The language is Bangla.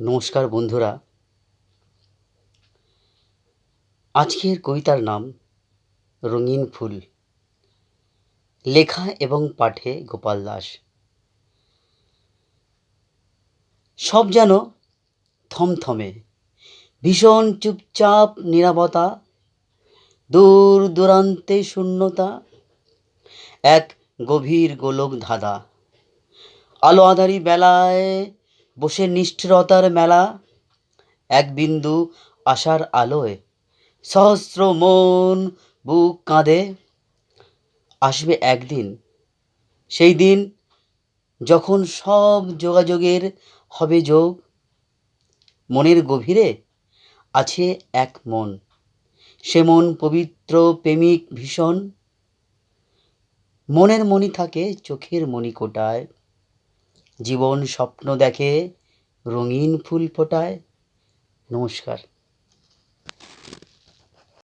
নমস্কার বন্ধুরা। আজকের কবিতার নাম রঙিন ফুল। লেখা এবং পাঠে গোপাল দাস। সব যেন থমথমে। ভীষণ চুপচাপ নিরাপতা দূর দূরান্তে শূন্যতা। এক গভীর গোলক ধাঁধা আলো আধারি বেলায় বসে নিষ্ঠুরতার মেলা। এক বিন্দু আশার আলোয় সহস্র মন বুক কাঁদে। আসবে একদিন, সেই দিন যখন সব যোগাযোগের হবে যোগ। মনের গভীরে আছে এক মন, সে মন পবিত্র, প্রেমিক, ভীষণ। মনের মণি থাকে চোখের মণিকোটায়। জীবন স্বপ্ন দেখে রঙিন ফুল ফোটায়। নমস্কার।